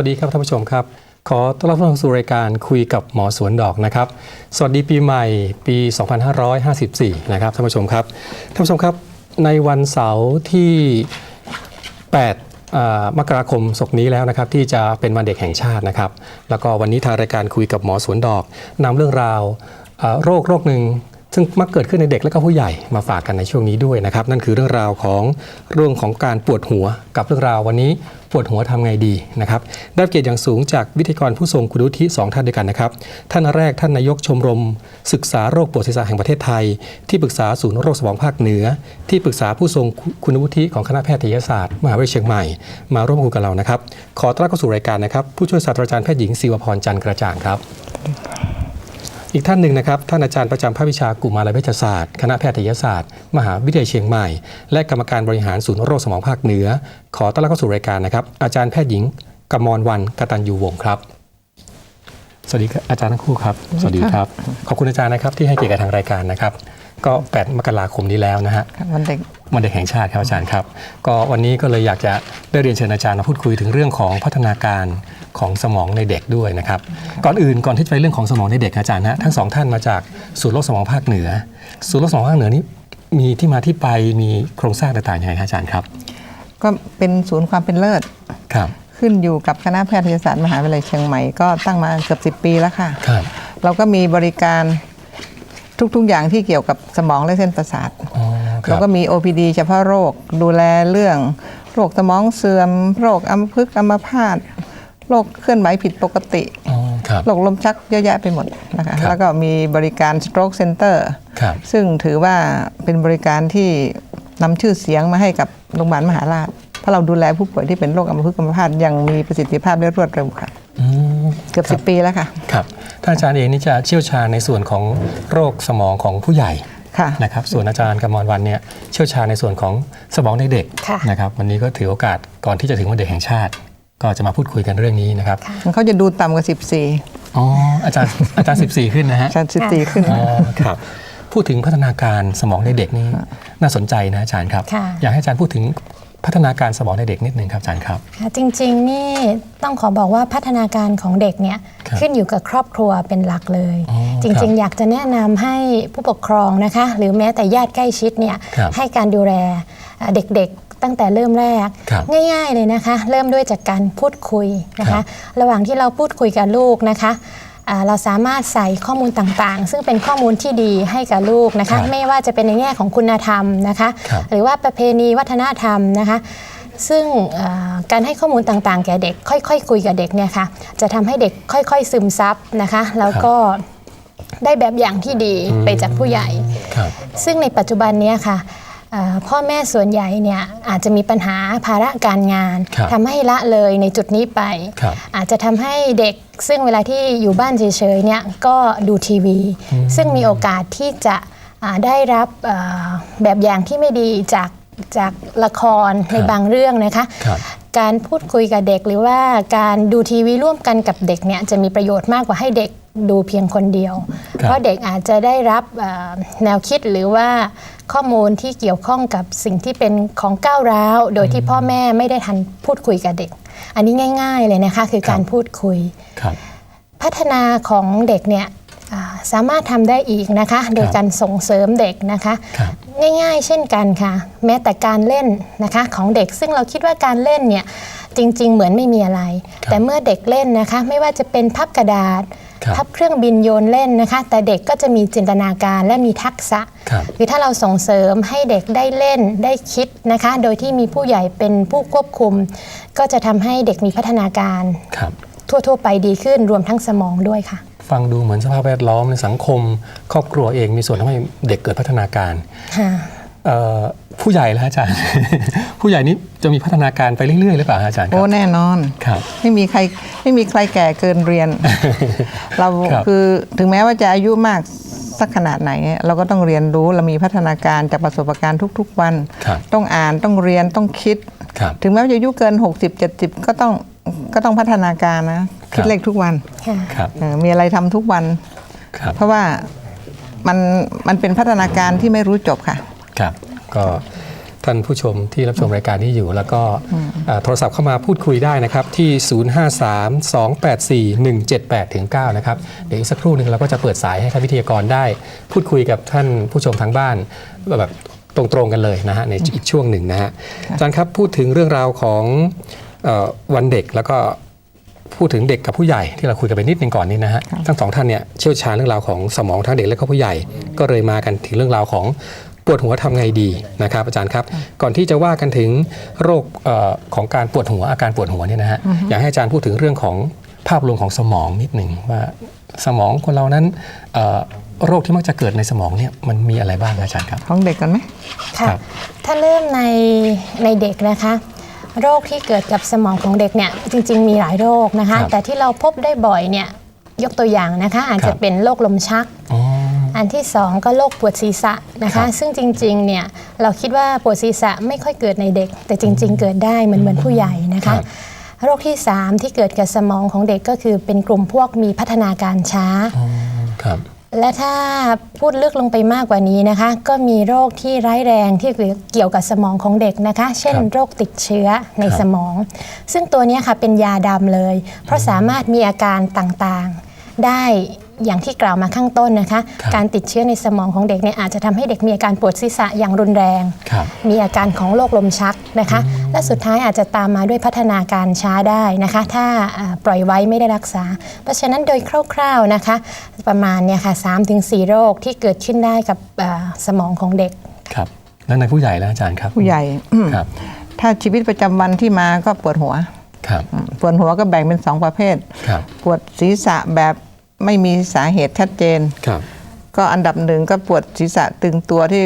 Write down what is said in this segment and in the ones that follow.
สวัสดีครับท่านผู้ชมครับ ขอต้อนรับเข้าสู่รายการคุยกับหมอสวนดอกนะครับ สวัสดีปีใหม่ปี 2554 นะครับท่านผู้ชมครับท่านผู้ชมครับในวันเสาร์ที่ 8มกราคมศกนี้แล้วนะครับที่จะเป็นวันเด็กแห่งชาตินะครับ แล้วก็วันนี้ทางรายการคุยกับหมอสวนดอกนำเรื่องราวโรคโรคหนึ่ง ซึ่งมักเกิดขึ้นในเด็กและก็ผู้ใหญ่มาฝากกันในช่วงนี้ด้วยนะครับ นั่นคือเรื่องราวของเรื่องของการปวดหัวกับเรื่องราววันนี้ปวดหัวทำไงดีนะครับได้เกียรติอย่างสูงจากวิทยากรผู้ทรงคุณวุฒิสองท่านด้วยกันนะครับ ท่านแรกท่านนายกชมรม ศึกษาโรคปวดศีรษะแห่งประเทศไทย ที่ปรึกษาศูนย์โรคสมองภาคเหนือ ที่ปรึกษาผู้ทรงคุณวุฒิของคณะแพทยศาสตร์มหาวิทยาลัยเชียงใหม่ มาร่วมคุยกับเรานะครับ ขอต้อนรับเข้าสู่รายการนะครับ ผู้ช่วยศาสตราจารย์แพทย์หญิงศิวพรจันทร์กระจ่างครับ อีกท่านหนึ่งนะครับ ท่านอาจารย์ประจำภาควิชากุมารเวชศาสตร์ คณะแพทยศาสตร์ มหาวิทยาลัยเชียงใหม่ และกรรมการบริหารศูนย์โรคสมองภาคเหนือ ขอต้อนรับเข้าสู่รายการนะครับ อาจารย์แพทย์หญิงกมลวันกตัญญูวงศ์ครับ สวัสดีครับอาจารย์ทั้งคู่ครับ สวัสดีครับ ขอบคุณอาจารย์นะครับที่ให้เกียรติกับทางรายการนะครับ ก็ 8 มกราคมนี้แล้วนะฮะวันเด็กวันเด็กแห่งชาติครับอาจารย์ครับ ก็วันนี้ก็เลยอยากจะได้เรียนเชิญอาจารย์มาพูดคุยถึงเรื่องของพัฒนาการของสมองในเด็กด้วยนะครับ ก่อนอื่นก่อนที่จะไปเรื่องของสมองในเด็กอาจารย์ฮะทั้งสองท่านมาจากศูนย์โรคสมองภาคเหนือศูนย์โรคสมองภาคเหนือนี้มีที่มาที่ไปมีโครงสร้างต่างๆยังไงครับอาจารย์ครับ ก็เป็นศูนย์ความเป็นเลิศครับขึ้นอยู่กับคณะแพทยศาสตร์มหาวิทยาลัยเชียงใหม่ก็ตั้งมาเกือบ10 ปีแล้วค่ะครับเราก็มีบริการ ทุก ๆ อย่างที่เกี่ยวกับสมองและเส้นประสาทอ๋อคเรารับก็มี OPD เฉพาะโรคดูแลเรื่อง โรคสมองเสื่อม โรคอัมพฤกษ์อัมพาตโรคเคลื่อนไหวผิดปกติ อ๋อครับ โรคลมชักเยอะแยะไปหมดนะคะ ครับ แล้วก็มีบริการ stroke center ครับ ซึ่งถือว่าเป็นบริการที่นำชื่อเสียงมาให้กับโรงพยาบาลมหาราช เพราะเราดูแลผู้ป่วยที่เป็นโรคอัมพฤกษ์อัมพาตอยังมีประสิทธิภาพและรวดเร็วค่ะ อืม เกือบครับ10ปีแล้วค่ะ ครับท่านอาจารย์เองนี่จะเชี่ยวชาญในส่วนของโรคสมองของผู้ใหญ่ค่ะนะครับส่วนอาจารย์กมลวันเนี่ยเชี่ยวชาญในส่วนของสมองในเด็กค่ะนะครับวันนี้ก็ถือโอกาสก่อนที่จะถึงวันเด็กแห่งชาติ ก็จะมาพูดคุยกันเรื่องนี้นะครับเขาจะดูต่ำกว่าอ๋ออาจารย์อาจารย์ 14 ขึ้นนะฮะ14ชั้น14ขึ้น อ๋อครับพูดถึงพัฒนาการสมองในเด็กนี่น่าสนใจนะอาจารย์ครับ ค่ะ อยากให้อาจารย์พูดถึง พัฒนาการสมองในเด็กนิดนึงครับอาจารย์ครับ ค่ะจริงๆนี่ต้องขอบอกว่าพัฒนาการของเด็กเนี่ยครับขึ้นอยู่กับครอบครัวเป็นหลักเลย อ๋อจริงๆอยากจะแนะนำให้ผู้ปกครองนะคะ หรือแม้แต่ญาติใกล้ชิดเนี่ยครับให้การดูแลเอ่อเด็กๆ ตั้งแต่เริ่มแรก ครับง่ายๆเลยนะคะ เริ่มด้วยจากการพูดคุยนะครัคะ บระหว่างที่เราพูดคุยกับลูกนะคะอ่า เราสามารถใส่ข้อมูลต่างๆ ซึ่งเป็นข้อมูลที่ดีให้กับลูกนะครัคะบไม่ว่าจะเป็นในแง่ของคุณธรรมนะคะครับหรือว่าประเพณีวัฒนธรรมนะคะซึ่งเอ่อการให้ข้อมูลต่างๆ แก่เด็ก ค่อยๆคุยกับเด็กเนี่ยค่ะจะทำให้เด็กค่อย ๆ ซึมซับนะคะแล้วก็ได้แบบอย่างที่ดีไปจากผู้ใหญ่ครับซึ่งในปัจจุบันเนี้ยค่ะเอ่อ พ่อแม่ส่วนใหญ่เนี่ยอาจจะมีปัญหาภาระการงานครับทำให้ละเลยในจุดนี้ไปครับอาจจะทำให้เด็กซึ่งเวลาที่อยู่บ้านเฉยๆเนี่ยก็ดูทีวี ซึ่งมีโอกาสที่จะอ่าได้รับเอ่อแบบอย่างที่ไม่ดีจากจากละครในบางเรื่องนะคะครับการพูดคุยกับเด็กหรือว่าการดูทีวีร่วมกันกับเด็กเนี่ยจะมีประโยชน์มากกว่าให้เด็กดูเพียงคนเดียวครับเพราะเด็กอาจจะได้รับเอ่อแนวคิดหรือว่า ข้อมูลที่เกี่ยวข้องกับสิ่งที่เป็นของก้าวร้าว โดยที่พ่อแม่ไม่ได้ทันพูดคุยกับเด็ก อันนี้ง่าย ๆเลยนะคะ คือการพูดคุยครับพัฒนาของเด็กเนี่ยอ่าสามารถทำได้อีกนะคะ โดยการส่งเสริมเด็กนะคะครับง่ายๆ เช่นกันค่ะ แม้แต่การเล่นนะคะของเด็กซึ่งเราคิดว่าการเล่นเนี่ยจริง ๆ เหมือนไม่มีอะไรครับแต่เมื่อเด็กเล่นนะคะ ไม่ว่าจะเป็นพับกระดาษครับ พับเครื่องบินโยนเล่นนะคะ แต่เด็กก็จะมีจินตนาการและมีทักษะครับคือถ้าเราส่งเสริมให้เด็กได้เล่นได้คิดนะคะ โดยที่มีผู้ใหญ่เป็นผู้ควบคุม ก็จะทำให้เด็กมีพัฒนาการครับทั่วๆ ไปดีขึ้นรวมทั้งสมองด้วยค่ะ ฟังดูเหมือนสภาพแวดล้อมในสังคม ครอบครัวเองมีส่วนทำให้เด็กเกิดพัฒนาการเอ่อ ผู้ใหญ่แล้วอาจารย์ ผู้ใหญ่นี้จะมีพัฒนาการไปเรื่อยๆหรือเปล่าอาจารย์คโอ้รับแน่นอนครับไม่มีใครไม่มีใครแก่เกินเรียน เราครับคือถึงแม้ว่าจะอายุมากสักขนาดไหน เราก็ต้องเรียนรู้เรามีพัฒนาการจากประสบการณ์ทุก ๆ วันครับต้องอ่านต้องเรียนต้องคิดครับถึงแม้ว่าจะอายุเกิน 60 70 ก็ต้องก็ต้องพัฒนาการนะคิดเลขทุกวันค่ะครับเออมีอะไรทำทุกวันครับเพราะว่ามันมันเป็นพัฒนาการที่ไม่รู้จบค่ะ ครับ ก็ทท่านผู้ชมที่รับชมรายการนี้อยู่ แล้วก็เอ่อโทรศัพท์เข้ามาพูดคุยได้นะครับ ที่ 053-284-178ถึง9นะครับ เดี๋ยวอีกสักครู่หนึ่งเราก็จะเปิดสายให้ท่านวิทยากรได้ พูดคุยกับท่านผู้ชมทางบ้านแบบตรงๆกันเลยนะฮะในอีกช่วงหนึ่งนะฮะอาจารย์ครับพูดถึงเรื่องราวของเออวันเด็กแล้วก็พูดถึงเด็กกับผู้ใหญ่ที่เราคุยกันไปนิดนึงก่อนนี้นะฮะทั้งสองท่านเนี่ยเชี่ยวชาญเรื่องราวของสมองทั้งเด็กและก็ผู้ใหญ่ ก็เลยมากันถึงเรื่องราวของ ปวดหัวทำไงดีนะครับอาจารย์ครับ ก่อนที่จะว่ากันถึงโรคเออของการปวดหัวอาการปวดหัวเนี่ยนะฮะอยากให้อาจารย์พูดถึงเรื่องของภาพรวมของสมองนิดหนึ่งว่าสมองคนเรานั้นเอ่อโรคที่มักจะเกิดในสมองเนี่ยมันมีอะไรบ้างอาจารย์ครับของเด็กกันไหมค่ะครับถ้าเริ่มในในเด็กนะคะโรคที่เกิดกับสมองของเด็กเนี่ยจริง ๆ มีหลายโรคนะคะครับแต่ที่เราพบได้บ่อยเนี่ยยกตัวอย่างนะคะ อาจครัจะบเป็นโรคลมชัก อ๋ออันที่สองก็โรคปวดศีรษะนะครัคะ บ ซึ่งจริงๆเนี่ยเราคิดว่าปวดศีรษะไม่ค่อยเกิดในเด็ก แต่จริง ๆ เกิดได้เหมือนเหมือนผู้ใหญ่นะครัคะ บ โรคที่ 3 ที่เกิดกับสมองของเด็กก็คือเป็นกลุ่มพวกมีพัฒนาการช้า อ๋อครับ และถ้าพูดลึกลงไปมากกว่านี้นะคะ ก็มีโรคที่ร้ายแรงที่เกี่ยวกับสมองของเด็กนะคะ เช่น ครับโรคติดเชื้อในครับ สมอง ซึ่งตัวเนี้ยค่ะเป็นยาดำเลย เพราะสามารถมีอาการต่างๆ ได้ อย่างที่กล่าวมาข้างต้นนะคะครับการติดเชื้อในสมองของเด็กเนี่ยอาจจะทำให้เด็กมีอาการปวดศีรษะอย่างรุนแรงครับมีอาการของโรคลมชักนะคะ และสุดท้ายอาจจะตามมาด้วยพัฒนาการช้าได้นะคะ ถ้าอ่าปล่อยไว้ไม่ได้รักษา เพราะฉะนั้นโดยคร่าวๆนะคะ ประมาณเนี่ยค่ะ3-4โรคที่เกิดขึ้นได้กับอ่าสมองของเด็กครับแล้วในผู้ใหญ่แล้วอาจารย์ครับ ผู้ใหญ่ครับ ถ้าชีวิตประจำวันที่มาก็ปวดหัวครับอืมปวดหัวก็แบ่งเป็นสองประเภทครับปวดศีรษะแบบ ไม่มีสาเหตุชัดเจน ครับ ก็อันดับหนึ่งก็ปวดศีรษะตึงตัวที่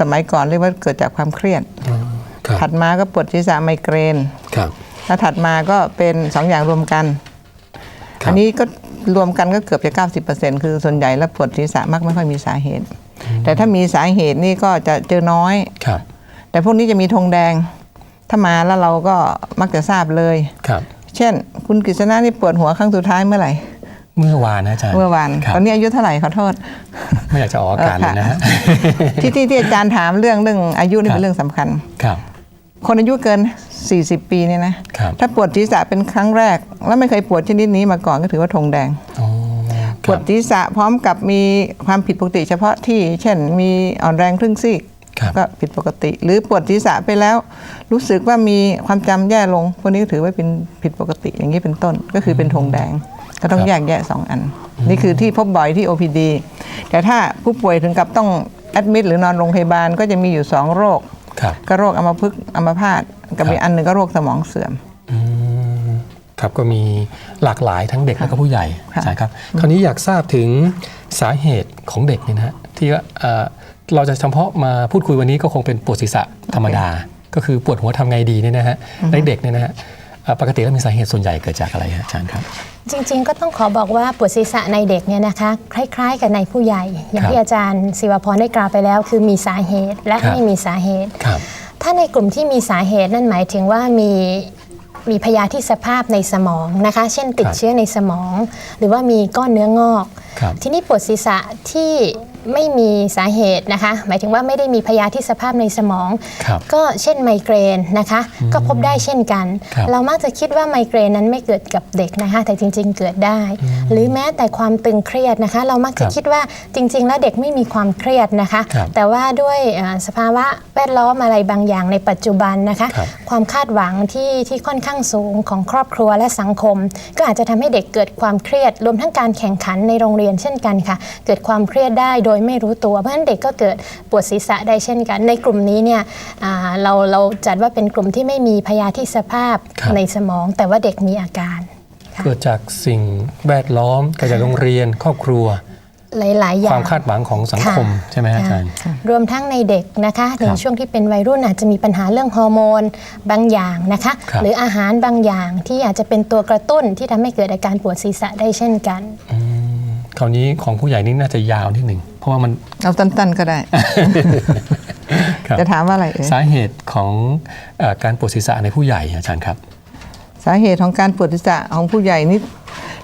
สมัยก่อนเรียกว่าเกิดจากความเครียดอ๋อครับถัดมาก็ปวดศีรษะไมเกรน ครับ แล้วถัดมาก็เป็นสองอย่างรวมกัน ครับ อันนี้ก็รวมกันก็เกือบจะ 90%คือส่วนใหญ่แล้วปวดศีรษะมักไม่ค่อยมีสาเหตุ แต่ถ้ามีสาเหตุนี่ก็จะเจอน้อย ครับ แต่พวกนี้จะมีธงแดง ถ้ามาแล้วเราก็มักจะทราบเลย ครับ เช่น คุณกฤษณะนี่ปวดหัวครั้งสุดท้ายเมื่อไหร่ เมื่อวานนะอาจารย์เมื่อวานครับตอนนี้อายุเท่าไหร่ขอโทษ ไม่อยากจะออกอากาศเลยนะฮะ ที่ที่ที่อาจารย์ถามเรื่องเรื่องอายุนี่ครับเป็นเรื่องสำคัญ ครับ คนอายุเกิน 40 ปีเนี่ยนะครับ ถ้าปวดศีรษะเป็นครั้งแรก แล้วไม่เคยปวดชนิดนี้มาก่อนก็ถือว่าธงแดง อ๋อปวดศีรษะพร้อมกับมีความผิดปกติ เฉพาะที่ เช่นมีอ่อนแรงครึ่งซีกครับก็ผิดปกติ หรือปวดศีรษะไปแล้ว รู้สึกว่ามีความจำแย่ลงพวกนี้ก็ถือว่าเป็นผิดปกติอย่างนี้เป็นต้นก็คือเป็นธงแดง ก็ต้องครับแยกแยะสองอัน นี่คือที่พบบ่อยที่ OPD แต่ถ้าผู้ป่วยถึงกับต้องแอดมิดหรือนอนโรงพยาบาลก็จะมีอยู่สองโรคครับก็โรคอัมพฤกษ์อัมพาตกับครับอีกอันหนึ่งก็โรคสมองเสื่อมอืมครับก็มีหลากหลายทั้งเด็กและก็ผู้ใหญ่ค่ะอาจารย์ครับคราวนี้อยากทราบถึงสาเหตุของเด็กเนี่ยนะฮะที่ว่าเอ่อเราจะเฉพาะมาพูดคุยวันนี้ก็คงเป็นปวดศีรษะธรรมดา ก็คือปวดหัวทำไงดีเนี่ยนะฮะในเด็กเนี่ยนะฮะเอ่อ ปกติแล้วมีสาเหตุส่วนใหญ่เกิดจากอะไรฮะอาจารย์ครับ จริงๆ ก็ต้องขอบอกว่าปวดศีรษะในเด็กเนี่ยนะคะ คล้าย ๆ กับในผู้ใหญ่ อย่างครับที่อาจารย์ศิวพรได้กล่าวไปแล้ว คือมีสาเหตุและครับไม่มีสาเหตุครับถ้าในกลุ่มที่มีสาเหตุนั่นหมายถึงว่ามีมีพยาธิสภาพในสมองนะคะ เช่นติดครับเชื้อในสมอง หรือว่ามีก้อนเนื้องอกครับทีนี้ปวดศีรษะที่ ไม่มีสาเหตุนะคะ หมายถึงว่าไม่ได้มีพยาธิสภาพในสมอง ครับก็เช่นไมเกรนนะคะ ก็พบได้เช่นกัน ครับเรามักจะคิดว่าไมเกรนนั้นไม่เกิดกับเด็กนะคะ แต่จริง ๆ เกิดได้ หรือแม้แต่ความตึงเครียดนะคะ เรามักจะครับคิดว่าจริง ๆ แล้วเด็กไม่มีความเครียดนะคะ ครับแต่ว่าด้วยเอ่อสภาวะแวดล้อมอะไรบางอย่างในปัจจุบันนะคะ ครับ ความคาดหวังที่ที่ค่อนข้างสูงของครอบครัวและสังคม ก็อาจจะทำให้เด็กเกิดความเครียด รวมทั้งการแข่งขันในโรงเรียนเช่นกันค่ะ เกิดความเครียดได้โดยไม่รู้ตัว เพราะฉะนั้นเด็กก็เกิดปวดศีรษะได้เช่นกัน ในกลุ่มนี้เนี่ยอ่าเราเราจัดว่าเป็นกลุ่มที่ไม่มีพยาธิสภาพครับในสมอง แต่ว่าเด็กมีอาการค่ะเกิดจากสิ่งแวดล้อมเกิดจากโรงเรียนครอบครัวหลายๆอย่าควางมคาดหวังของสังคมค่ะใช่ไหมฮะอาจารย์ค่ะรวมทั้งในเด็กนะคะคในรับช่วงที่เป็นวัยรุ่นอาจจะมีปัญหาเรื่องฮอร์โมนบางอย่างนะคะครับหรืออาหารบางอย่างที่อาจจะเป็นตัวกระตุ้นที่ทำให้เกิดอาการปวดศีรษะได้เช่นกันอืมคราวนี้ของผู้ใหญ่นี่น่าจะยาวนิดหนึ่งเพ ราะว่ามันเอาสั้นๆก็ได้ครับจะถามว่าอะไรเอ่ยสาเหตุของเออการปวดศีรษะในผู้ใหญ่อาจารย์ครับ สาเหตุของการปวดศีรษะของผู้ใหญ่นี่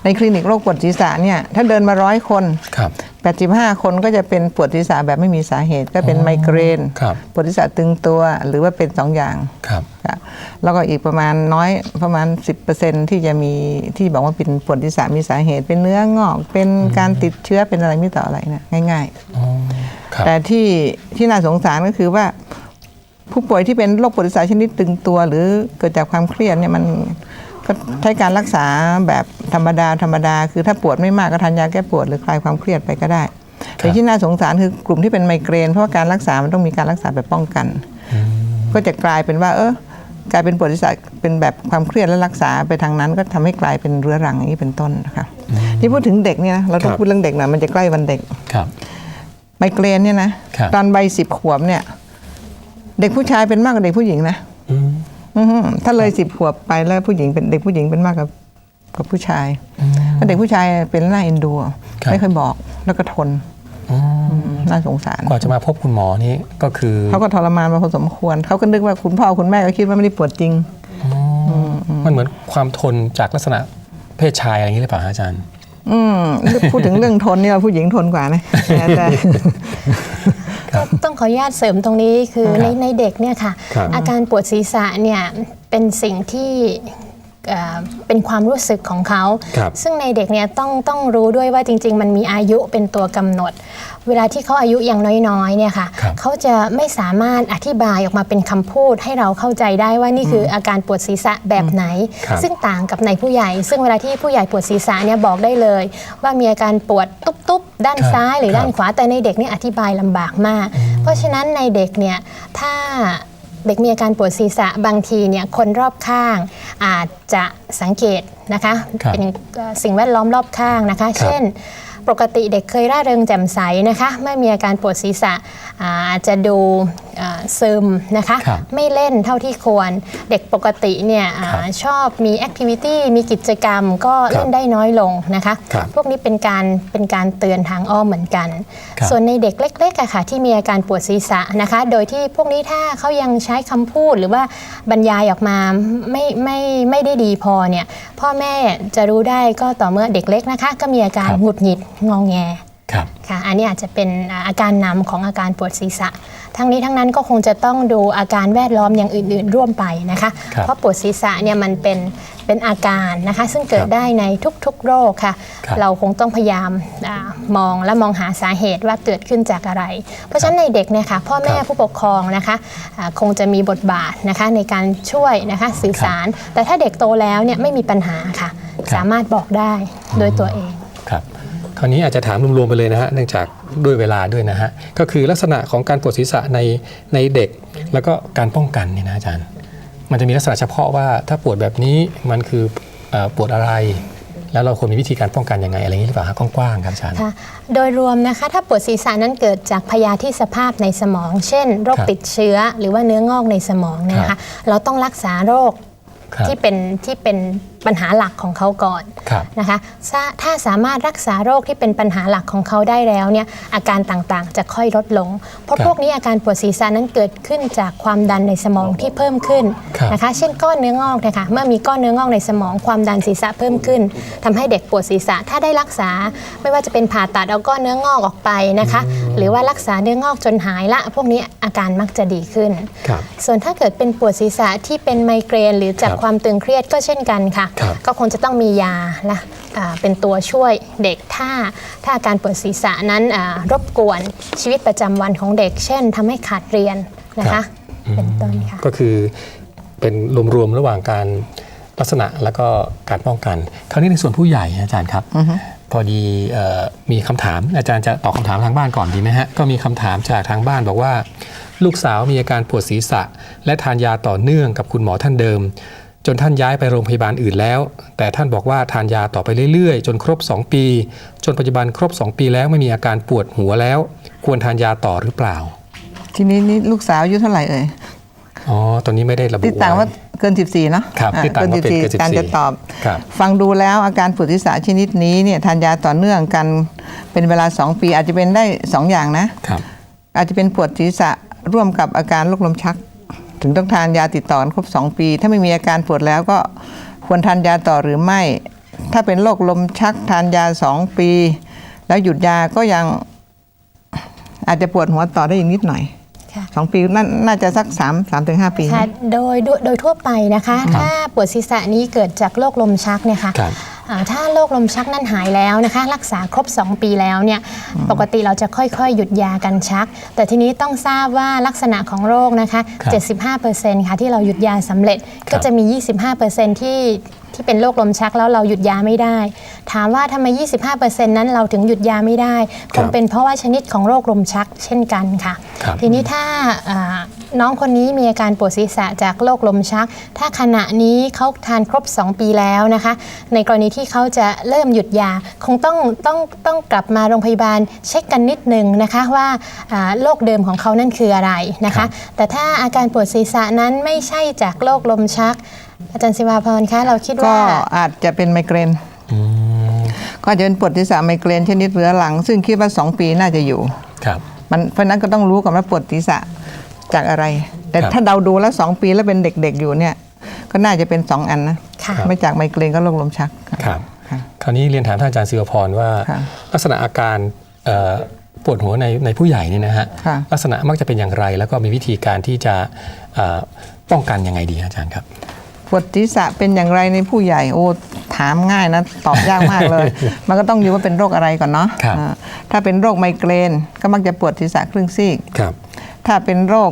ในคลินิกโรคปวดศีรษะเนี่ยถ้าเดินมาร้อยคนครับ 85 คนก็จะเป็นปวดศีรษะแบบไม่มีสาเหตุ ก็เป็นไมเกรนครับปวดศีรษะตึงตัวหรือว่าเป็นสองอย่างครับค่ะแล้วก็อีกประมาณน้อยประมาณ 10%ที่จะมีที่บอกว่าเป็นปวดศีรษะมีสาเหตุ เป็นเนื้องอกเป็นการติดเชื้อเป็นอะไรไม่ต่ออะไรนะง่ายอ๋อครับๆแต่ที่ที่น่าสงสารก็คือว่าผู้ป่วยที่เป็นโรคปวดศีรษะชนิดตึงตัว หรือเกิดจากความเครียดเนี่ยมัน ก็ใช้การรักษาแบบธรรมดาธรรมดา คือถ้าปวดไม่มากก็ทานยาแก้ปวดหรือคลายความเครียดไปก็ได้แต่ที่น่าสงสารคือกลุ่มที่เป็นไมเกรน เพราะว่าการรักษามันต้องมีการรักษาแบบป้องกัน ก็จะกลายเป็นว่า เออกลายเป็นปวดศีรษะเป็นแบบความเครียดและรักษาไปทางนั้น ก็ทำให้กลายเป็นเรื้อรังอย่างนี้เป็นต้นนะคะที่พูดถึงเด็กเนี่ยนะเราต้องครับพูดเรื่องเด็กหน่อยมันจะใกล้วันเด็กครับไมเกรนเนี่ยนะครับตอนวัยสิบขวบเนี่ย เด็กผู้ชายเป็นมากกว่าเด็กผู้หญิงนะอืมอือหือ ถ้าเลยสิบขวบไปแล้วผู้หญิงเป็นเด็กผู้หญิงเป็นมากกว่ากับผู้ชายถ้าเด็กผู้ชายเป็นหน้าเอ็นดูครับไม่ค่อยบอกแล้วก็ทนอ๋ออืมน่าสงสารกว่าจะมาพบคุณหมอนี่ก็คือเขาก็ทรมานมาพอสมควรเขาก็นึกว่าคุณพ่อคุณแม่ก็คิดว่าไม่ได้ปวดจริงมันเหมือนความทนจากลักษณะเพศชายอะไรอย่างนี้หรือเปล่าฮะอาจารย์ อืมพูดถึงเรื่องทนเนี่ยผู้หญิงทนกว่านะแต่แต่ต้องขออนุญาตเสริมตรงนี้คือครับในในเด็กเนี่ยค่ะครับอาการปวดศีรษะเนี่ยเป็นสิ่งที่ เอ่อเป็นความรู้สึกของเขาครับซึ่งในเด็กเนี่ยต้องต้องรู้ด้วยว่าจริง ๆ มันมีอายุเป็นตัวกำหนด เวลาที่เขาอายุยังน้อยๆเนี่ยค่ะครับเขาจะไม่สามารถอธิบายออกมาเป็นคำพูดให้เราเข้าใจได้ว่านี่คืออาการปวดศีรษะแบบไหนครับซึ่งต่างกับในผู้ใหญ่ ซึ่งเวลาที่ผู้ใหญ่ปวดศีรษะเนี่ยบอกได้เลย ว่ามีอาการปวดตุ๊บๆ ด้านครับซ้ายหรือครับด้านขวาแต่ในเด็กเนี่ยอธิบายลำบากมาก เพราะฉะนั้นในเด็กเนี่ยถ้า เด็กมีอาการปวดศีรษะบางทีเนี่ยคนรอบข้างอาจจะสังเกตนะคะ ครับเป็นเอ่อสิ่งแวดล้อมรอบข้างนะคะ เช่น ปกติเด็กเคยร่าเริงแจ่มใสนะคะเมื่อมีอาการปวดศีรษะอ่าอาจจะดูอ่า ซึมนะคะครับไม่เล่นเท่าที่ควร เด็กปกติเนี่ยอ่าครับชอบมีแอคทิวิตี้มีกิจกรรมก็เล่นได้น้อยลงนะคะ ครับพวกนี้เป็นการเป็นการเตือนทางอ้อมเหมือนกัน ครับส่วนในเด็กเล็กๆอะค่ะที่มีอาการปวดศีรษะนะคะ โดยที่พวกนี้ถ้าเขายังใช้คำพูดหรือว่าบรรยายออกมาไม่ไม่ไม่ได้ดีพอเนี่ยพ่อแม่จะรู้ได้ก็ต่อเมื่อเด็กเล็กนะคะ ก็มีอาการครับ หงุดหงิดงองแง ครับค่ะอันนี้อาจจะเป็นอ่าอาการนำของอาการปวดศีรษะ ทั้งนี้ทั้งนั้นก็คงจะต้องดูอาการแวดล้อมอย่างอื่น ๆ ร่วมไปนะคะครับเพราะปวดศีรษะเนี่ยมันเป็นเป็นอาการนะคะ ซึ่งเกิคดรับได้ในทุกๆ โรคค่ะครับเราคงต้องพยายามอามองและมองหาสาเหตุว่าเกิดขึ้นจากอะไร เพราะฉะนั้นในเด็กเนี่ยค่ะพ่อแม่ครับผู้ปกครองนะคะอ่าคงจะมีบทบาทนะคะในการช่วยนะคะสื่อสาร แต่ถ้าเด็กโตแล้วเนี่ยไม่มีปัญหาค่ะ สามารถบอกได้โดยตัวเอง ครับคราวนี้อาจจะถามรวมๆไปเลยนะฮะเนื่องจากด้วยเวลาด้วยนะฮะก็คือลักษณะของการปวดศีรษะในในเด็ก แล้วก็การป้องกันเนี่ยนะอาจารย์ มันจะมีลักษณะเฉพาะว่าถ้าปวดแบบนี้มันคือเอ่อปวดอะไร แล้วเราควรมีวิธีการป้องกันยังไงอะไรอย่างนี้หรือเปล่าฮะกว้างๆครับอาจารย์ค่ะโดยรวมนะคะถ้าปวดศีรษะนั้นเกิดจากพยาธิสภาพในสมอง เช่น โรคครับติดเชื้อ หรือว่าเนื้องอกในสมองเนี่ยนะครัคะบเราต้องรักษาโรคครับที่เป็นที่เป็น ปัญหาหลักของเขาก่อนครับนะคะถ้าถ้าสามารถรักษาโรคที่เป็นปัญหาหลักของเขาได้แล้วเนี่ยอาการต่างๆ จะค่อยลดลง เพราะครับพวกนี้อาการปวดศีรษะนั้นเกิดขึ้นจากความดันในสมองที่เพิ่มขึ้นครับนะคะ เช่นก้อนเนื้องอกนะคะเมื่อมีก้อนเนื้องอกในสมองความดันศีรษะเพิ่มขึ้นทำให้เด็กปวดศีรษะถ้าได้รักษา ไม่ว่าจะเป็นผ่าตัดเอาก้อนเนื้องอกออกไปนะคะ หรือว่ารักษาเนื้องอกจนหายละ พวกนี้อาการมักจะดีขึ้นครับส่วนถ้าเกิดเป็นปวดศีรษะที่เป็นไมเกรน หรือจากครับความตึงเครียดก็เช่นกันค่ะครับก็คงจะต้องมียาละอ่าเป็นตัวช่วยเด็กถ้าถ้าอาการปวดศีรษะนั้นอ่ารบกวนชีวิตประจำวันของเด็ก เช่นทำให้ขาดเรียนนะครัคะบเป็นต้นค่ะก็คือเป็นรวมๆระหว่างการลักษณะแล้วก็การป้องกัน คราวนี้ในส่วนผู้ใหญ่อาจารย์ครับพอดีเอ่อมีคำถามอาจารย์จะตอบคำถามทางบ้านก่อนดีไหมฮะก็มีคำถามจากทางบ้านบอกว่า ลูกสาวมีอาการปวดศีรษะ และทานยาต่อเนื่องกับคุณหมอท่านเดิม จนท่านย้ายไปโรงพยาบาลอื่นแล้ว แต่ท่านบอกว่าทานยาต่อไปเรื่อยๆ จนครบ 2 ปี จนปัจจุบันครบ 2 ปีแล้วไม่มีอาการปวดหัวแล้ว ควรทานยาต่อหรือเปล่า ทีนี้นี่ลูกสาวอายุเท่าไหร่เอ่ยอ๋อตอนนี้ไม่ได้ระบุติดต่างว่าไเกิน 14เนาะครับอ่าที่ต่างว่าเป็นเกิน14การจะตอบครับฟังดูแล้วอาการปวดศีรษะชนิดนี้เนี่ยทานยาต่อเนื่องกันเป็นเวลา 2 ปี อาจจะเป็นได้ 2 อย่างนะครับอาจจะเป็นปวดศีรษะร่วมกับอาการโรคลมชัก ถึงต้องทานยาติดต่อกันครบ 2 ปี ถ้าไม่มีอาการปวดแล้วก็ควรทานยาต่อหรือไม่ ถ้าเป็นโรคลมชักทานยา 2 ปี แล้วหยุดยาก็ยังอาจจะปวดหัวต่อได้อีกนิดหน่อยค่ะสองปีน่าน่าจะสักสามสามถึงห้าปีค่ะโดยโดยโดยทั่วไปนะคะ ถ้าปวดศีรษะนี้เกิดจากโรคลมชักเนี่ยค่ะครับอ่า ถ้าโรคลมชักนั้นหายแล้วนะคะ รักษาครบ 2 ปีแล้วเนี่ยปกติเราจะค่อยๆ หยุดยากันชัก แต่ทีนี้ต้องทราบว่าลักษณะของโรคนะคะครับ75%ค่ะที่เราหยุดยาสำเร็จก็จะมี 25%ที่ ที่เป็นโรคลมชักแล้วเราหยุดยาไม่ได้ ถามว่าทำไม 25%นั้นเราถึงหยุดยาไม่ได้คงเป็นเพราะว่าชนิดของโรคลมชักเช่นกันค่ะครับทีนี้ถ้าอ่าน้องคนนี้มีอาการปวดศีรษะจากโรคลมชัก ถ้าขณะนี้เขาทานครบ 2 ปีแล้วนะคะ ในกรณีที่เขาจะเริ่มหยุดยา คงต้องต้องต้องกลับมาโรงพยาบาลเช็คกันนิดนึงนะคะว่าอ่าโรคเดิมของเขานั่นคืออะไรนะครัคะบแต่ถ้าอาการปวดศีรษะนั้นไม่ใช่จากโรคลมชัก อาจารย์ศิวาพรคะเราคิดก็ว่า อาจจะเป็นไมเกรน อืมก็อาจจะเป็นปวดศีรษะไมเกรนชนิดเรื้อรัง ซึ่งคิดว่า 2 ปีน่าจะอยู่ ครับ มันเพราะฉะนั้นก็ต้องรู้ก่อนว่าปวดศีรษะจากอะไร แต่ครับถ้าเดาดูแล้ว 2 ปีแล้วเป็นเด็กๆอยู่เนี่ย ก็น่าจะเป็น 2 อันนะค่ะ ไม่จากไมเกรนก็โรคลมชัก ครับ ค่ะคราวนี้เรียนถามท่านอาจารย์ศิวพรว่า ค่ะลักษณะอาการเอ่อปวดหัวในในผู้ใหญ่นี่นะฮะค่ะ ลักษณะมักจะเป็นอย่างไร แล้วก็มีวิธีการที่จะเอ่อป้องกันยังไงดีอาจารย์ครับ ปวดศีรษะเป็นอย่างไรในผู้ใหญ่โอ้ถามง่ายนะ ตอบยากมากเลย มันก็ต้องดูว่าเป็นโรคอะไรก่อนเนาะครับอ่าถ้าเป็นโรคไมเกรนก็มักจะปวดศีรษะครึ่งซีกครับถ้าเป็นโรค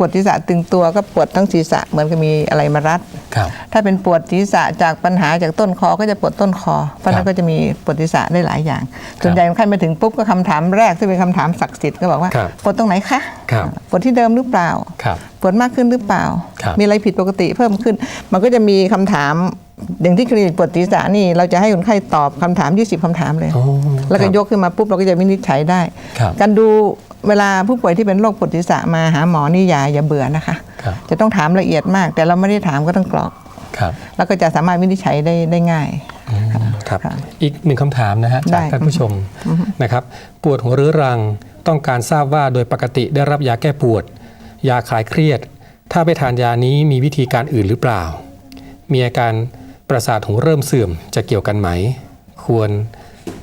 ปวดศีรษะตึงตัวก็ปวดทั้งศีรษะเหมือนกับมีอะไรมารัด ครับ ถ้าเป็นปวดศีรษะจากปัญหาจากต้นคอก็จะปวดต้นคอ เพราะฉะนั้นครับก็จะมีปวดศีรษะได้หลายอย่าง ส่วนใหญ่คนไข้มาถึงปุ๊บก็คำถามแรกที่เป็นคำถามศักดิ์สิทธิ์ก็บอกว่าครับปวดตรงไหนคะครับปวดที่เดิมหรือเปล่าครับปวดมากขึ้นหรือเปล่า ครับ มีอะไรผิดปกติเพิ่มขึ้น มันก็จะมีคำถามอย่างที่คลินิกปวดศีรษะนี่เราจะให้คนไข้ตอบคำถาม 20คำถามเลย โอ้แล้วก็ครับ ยกขึ้นมาปุ๊บเราก็จะวินิจฉัยได้ ครับ การดู เวลาผู้ป่วยที่เป็นโรคปวดศีรษะมาหาหมอนี่อย่าอย่าเบื่อนะคะ ครับ จะต้องถามละเอียดมาก แต่เราไม่ได้ถามก็ต้องกรอก ครับแล้วก็จะสามารถวินิจฉัยได้ได้ง่าย อืมครับ ค่ะอีกหนึ่งคำถามนะฮะได้ จากท่านผู้ชมนะครับ ปวดหัวเรื้อรังต้องการทราบว่าโดยปกติได้รับยาแก้ปวด ยาคลายเครียด ถ้าไปทานยานี้มีวิธีการอื่นหรือเปล่า มีอาการประสาทหูเริ่มเสื่อมจะเกี่ยวกันไหม ควร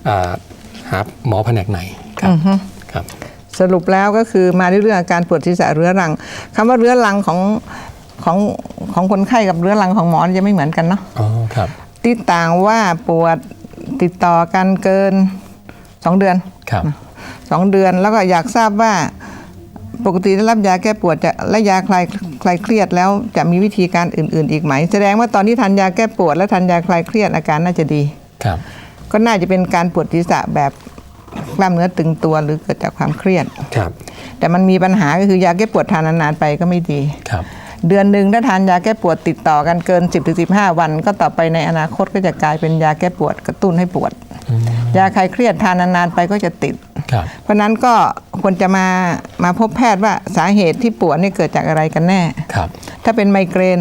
อ่าหาหมอแผนกไหนครับครับ สรุปแล้วก็คือมาด้วยเรื่องอาการปวดศีรษะเรื้อรังคำว่าเรื้อรังของของของคนไข้กับเรื้อรังของหมอจะไม่เหมือนกันเนาะอ๋อครับที่ต่างว่าปวดติดต่อกันเกิน2เดือนครับสองเดือนแล้วก็อยากทราบว่าปกติได้รับยาแก้ปวดจะและยาคลายคลายเครียดแล้วจะมีวิธีการอื่น ๆ อีกไหม แสดงว่าตอนที่ทานยาแก้ปวด และทานยาคลายเครียดอาการน่าจะดีครับ ก็น่าจะเป็นการปวดศีรษะแบบ กล้ามเนื้อตึงตัวหรือเกิดจากความเครียด ครับ แต่มันมีปัญหาก็คือยาแก้ปวดทานนานๆไปก็ไม่ดี ครับ เดือนหนึ่งถ้าทานยาแก้ปวดติดต่อกันเกิน 10-15 วัน ก็ต่อไปในอนาคตก็จะกลายเป็นยาแก้ปวดกระตุ้นให้ปวด ยาคลายเครียดทานนานๆไปก็จะติด ครับ เพราะฉะนั้นก็ควรจะมามาพบแพทย์ว่าสาเหตุที่ปวดนี่เกิดจากอะไรกันแน่ ครับ ถ้าเป็นไมเกรน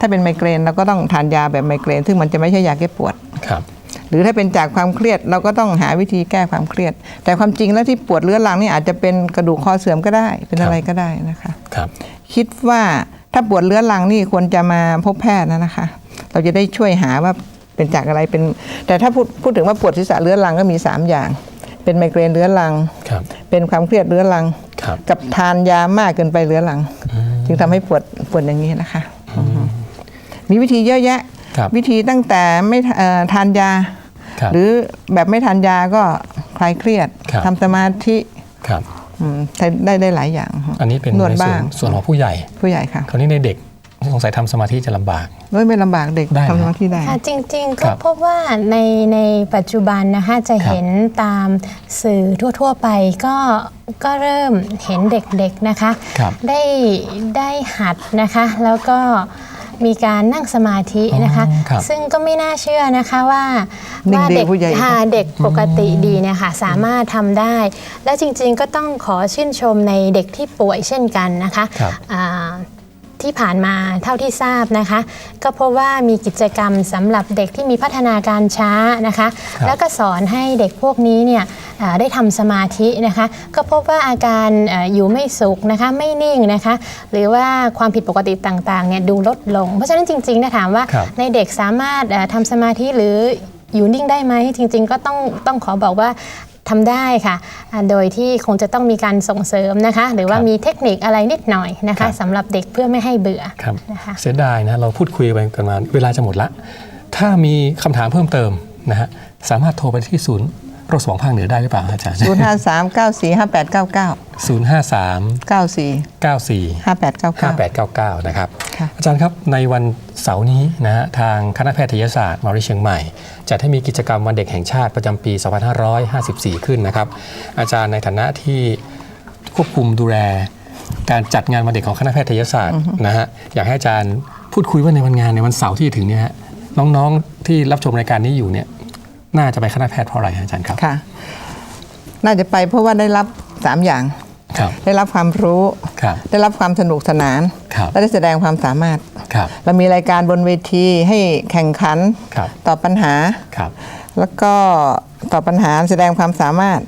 ถ้าเป็นไมเกรนเราก็ต้องทานยาแบบไมเกรน ซึ่งมันจะไม่ใช่ยาแก้ปวด ครับ หรือถ้าเป็นจากความเครียดเราก็ต้องหาวิธีแก้ความเครียด แต่ความจริงแล้วที่ปวดเรื้อรังนี่อาจจะเป็นกระดูกคอเสื่อมก็ได้เป็นอะไรก็ได้นะคะครับ คิดว่าถ้าปวดเรื้อรังนี่ควรจะมาพบแพทย์นะนะคะ เราจะได้ช่วยหาว่าเป็นจากอะไรเป็น แต่ถ้าพูดพูดถึงว่าปวดศีรษะเรื้อรังก็มี 3 อย่าง เป็นไมเกรนเรื้อรังครับเป็นความเครียดเรื้อรังครับกับทานยามากเกินไปเรื้อรัง จึงทำให้ปวดปวดอย่างนี้นะคะอืมมีวิธีเยอะแยะครับวิธีตั้งแต่ไม่เอ่อทานยาครับ หรือแบบไม่ทานยาก็คลายเครียดครับทำสมาธิครับอืมได้ได้ได้หลายอย่าง อันนี้เป็นนวดในส่วบ้านงส่วนของผู้ใหญ่ผู้ใหญ่ค่ะคราวนี้ในเด็กสงสัยทำสมาธิจะลำบากไม่ไม่ลำบากเด็กได้นะทำสมาธิได้ค่ะจริงๆครัก็บพบว่าในในปัจจุบันนะคะจะเห็นตามสื่อทั่ว ๆ ไปก็ก็เริ่มเห็นเด็กๆนะคะครับได้ได้หัดนะคะ แล้วก็ มีการนั่งสมาธินะคะอ๋อครับซึ่งก็ไม่น่าเชื่อนะคะว่าเด็กว่าๆเด็กผู้ใหญ่ ค่ะเด็กปกติดีเนี่ยค่ะสามารถทำได้ และจริงๆก็ต้องขอชื่นชมในเด็กที่ป่วยเช่นกันนะคะครับ อ่า ที่ผ่านมาเท่าที่ทราบนะคะ ก็เพราะว่ามีกิจกรรมสำหรับเด็กที่มีพัฒนาการช้านะคะครับแล้วก็สอนให้เด็กพวกนี้เนี่ยอ่าได้ทำสมาธินะคะ ก็พบว่าอาการเอ่ออยู่ไม่สุขนะคะไม่นิ่งนะคะ หรือว่าความผิดปกติต่างๆเนี่ยดูลดลง เพราะฉะนั้นจริงๆนะถามว่าครับในเด็กสามารถเอ่อทำสมาธิหรืออยู่นิ่งได้ไหมจริง ๆ ก็ต้องต้องขอบอกว่า ทำได้ค่ะอ่าโดยที่คงจะต้องมีการส่งเสริมนะคะ หรือว่าครับมีเทคนิคอะไรนิดหน่อยนะครัคะบสำหรับเด็กเพื่อไม่ให้เบื่อครับนะคะเสียดายนะเราพูดคุยไปกันมาเวลาจะหมดละ ถ้ามีคำถามเพิ่มเติมนะฮะสามารถโทรไปที่ศูนย์โรคสมองภาคเหนือได้หรือเปล่าอาจารย์ศูนย์ห้าสามเก้าสี่ห้าแปดเก้าเก้าศูนย์ห้าสามเก้าสี่เก้าสี่ห้าแปดเก้าเก้า5899นะครับค่ะ อาจารย์ครับในวันเสาร์นี้นะฮะทางคณะแพทยศาสตร์มหาวิทยาลัยเชียงใหม่จัดให้มีกิจกรรมวันเด็กแห่งชาติประจำปี 2554 ขึ้นนะครับ อาจารย์ในฐานะที่ควบคุมดูแลการจัดงานวันเด็กของคณะแพทยศาสตร์นะฮะอยากให้อาจารย์พูดคุยว่าในวันงานในวันเสาร์ที่จะถึงเนี่ยฮะน้องๆที่รับชมรายการนี้อยู่เนี่ยน่าจะไปคณะแพทย์เพราะอะไรฮะอาจารย์ครับค่ะ น่าจะไปเพราะว่าได้รับสามอย่างครับ ได้รับความรู้ครับได้รับความสนุกสนานครับและได้แสดงความสามารถครับเรามีรายการบนเวทีให้แข่งขันครับตอบปัญหาครับแล้วก็ตอบปัญหาแสดงความสามารถ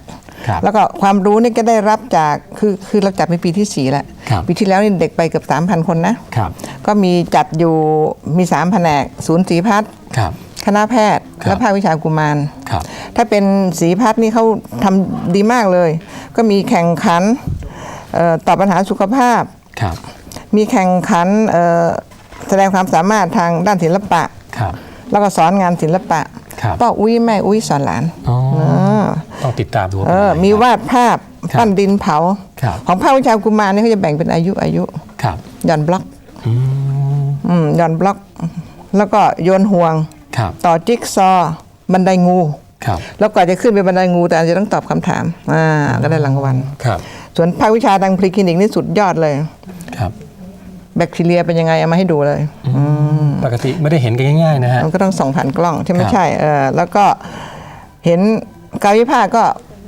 ครับแล้วก็ความรู้นี่ก็ได้รับจากคือคือเราจัดเป็นปีที่สี่แล้วครับปีที่แล้วนี่เด็กไปเกือบ3,000 คนนะครับก็มีจัดอยู่มี3แผนกศูนย์ศรีพัฒน์ ครับคณะแพทย์ครับ และภาควิชากุมาร ครับ ถ้าเป็นศรีพัฒน์นี่เขาทำดีมากเลย ก็มีแข่งขันเอ่อตอบปัญหาสุขภาพ ครับ มีแข่งขันเอ่อแสดงความสามารถทางด้านศิลปะ ครับ แล้วก็สอนงานศิลปะครับ ป้าอุ้ยแม่อุ้ยสอนหลานอ๋อเออต้องติดตามดูว่าเอเป็นอยังไง มีครับวาดภาพครับปั้นดินเผา ครับ ของภาควิชากุมารนี่เขาจะแบ่งเป็นอายุอายุครับ หย่อนบล็อกอืม อืมหย่อนบล็อก แล้วก็โยนห่วงครับ ต่อจิ๊กซอว์บันไดงูครับแล้วกว่าจะขึ้นไปบันไดงูแต่อาจจะต้องตอบคำถามอ่าก็ได้รางวัลครับ ส่วนภาควิชาทางพรีคลินิกนี่สุดยอดเลยครับ แบคทีเรียเป็นยังไงเอามาให้ดูเลยปกติไม่ได้เห็นกันง่ายๆนะฮะมันก็ต้องส่องผ่านกล้องใช่ไหมครับใช่เออแล้วก็เห็นกายวิภาคก็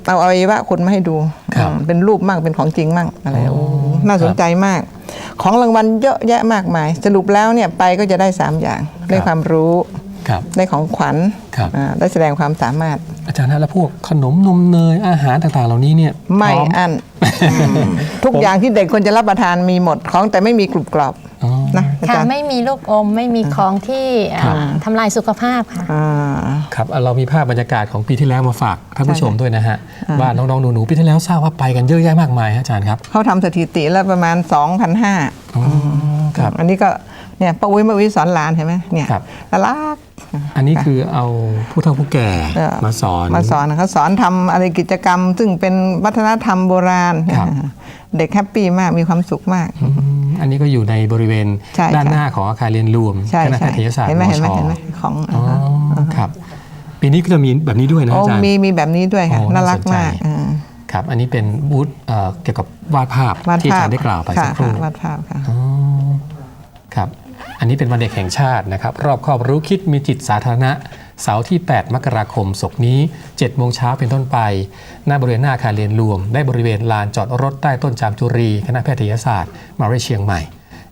เอาอวัยวะคนมาให้ดูครับอืมเป็นรูปมั่งเป็นของจริงมั่งอะไรโอ้น่าครับสนใจมาก ของรางวัลเยอะแยะมากมาย สรุปแล้วเนี่ยไปก็จะได้สามอย่างได้ความรู้ ครับได้ของขวัญครับ อ่าได้แสดงความสามารถอาจารย์ฮะแล้วพวกขนมนมเนยอาหารต่างๆ เหล่านี้เนี่ยไม่พร้ออั้นอืมทุกอย่างที่เด็กควรจะรับประทานมีหมดของแต่ไม่มีกรุบกรอบอ๋อนะอาค่ะจารย์ไม่มีลูกอมไม่มีของที่อ่าครับทำลายสุขภาพค่ะ อ่า ครับเอาเรามีภาพบรรยากาศของปีที่แล้วมาฝากท่านผู้ชมด้วยนะฮะว่าน้องๆหนูๆปีที่แล้วทราบว่าไปกันเยอะแยะมากมายฮะอาจารย์ครับเขาทำสถิติแล้วประมาณ 2,500 อ๋อครับ อันนี้ก็เนี่ยป้าอุ้ยป้าอุ้ยสอนหลานเห็นไหมเนี่ยครับน่ารัก อันนี้คือเอาผู้เฒ่าผู้แก่เออมาสอนมาสอนเขาสอนทำอะไรกิจกรรม ซึ่งเป็นวัฒนธรรมโบราณครับเด็กแฮปปี้มากมีความสุขมากอืมอันนี้ก็อยู่ในบริเวณใช่ด้านใช่หน้าของอาคารเรียนรวมใช่คณะแพใช่ทยศาสตร์เห็นไหมมเห็นไหมชเห็นไหมของอ๋อครับปีนี้ก็จะมีแบบนี้ด้วยนะโอ้อาจารย์มีมีแบบนี้ด้วยค่ะโอ้น่ารักน่าสนใจมากเออครับ อันนี้เป็นบูธเอ่อเกี่ยวกับวาดภาพวาดที่อาภาจาพรย์ได้กล่าวไปสัค่ะกครู่ค่ะวาดภาพค่ะอ๋อครับ อันนี้เป็นวันเด็กแห่งชาตินะครับ รอบครอบรู้คิดมีจิตสาธารณะ เสาร์ที่ 8 มกราคมศกนี้7โมงเช้าเป็นต้นไป หน้าบริเวณหน้าอาคารเรียนรวม ได้บริเวณลานจอดรถใต้ต้นจามจุรี คณะแพทยศาสตร์มหาวิทยาลัยเชียงใหม่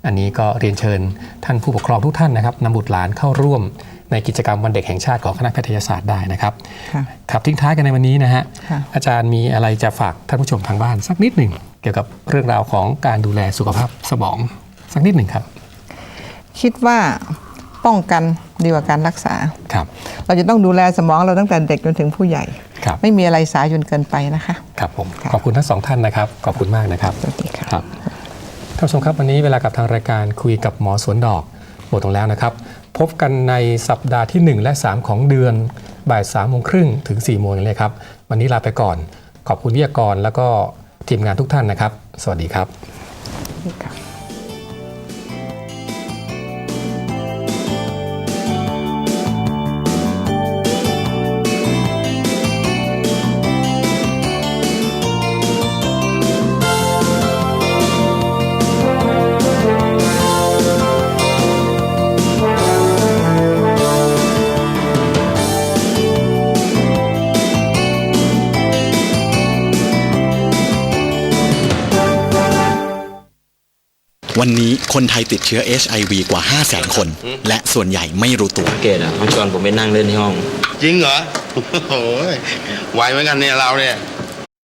อันนี้ก็เรียนเชิญท่านผู้ปกครองทุกท่านนะครับนำบุตรหลานเข้าร่วมในกิจกรรมวันเด็กแห่งชาติของคณะแพทยศาสตร์ได้นะครับค่ะครับทิ้งท้ายกันในวันนี้นะฮะค่ะอาจารย์มีอะไรจะฝากท่านผู้ชมทางบ้านสักนิดหนึ่งเกี่ยวกับเรื่องราวของการดูแลสุขภาพสมองสักนิดหนึ่งครับ คิดว่าป้องกันดีกว่าการรักษา ครับ เราจะต้องดูแลสมองเราตั้งแต่เด็กจนถึงผู้ใหญ่ ครับ ไม่มีอะไรสายจนเกินไปนะคะ ครับผม ค่ะ ขอบคุณทั้งสองท่านนะครับ ขอบคุณมากนะครับ สวัสดีค่ะ ครับท่านผู้ชมครับวันนี้เวลากับทางรายการคุยกับหมอสวนดอกหมดลงแล้วนะครับ พบกันในสัปดาห์ที่ 1 และ 3 ของเดือนบ่าย3ามโมงครึ่งถึง4ี่โมงเลยครับ วันนี้ลาไปก่อน ขอบคุณวิทยากรแล้วก็ทีมงานทุกท่านนะครับ สวัสดีครับวั นนี้คนไทยติดเชื้อ HIV กว่า 5 0 0 0 0 0 คน และส่วนใหญ่ไม่รู้ตัว เกตอะเขาชวนผมไปนั่งเล่นที่ห้อง จริงเหรอ โอ้โหไหวเหมือนกันเนี่ยเราเนี่ย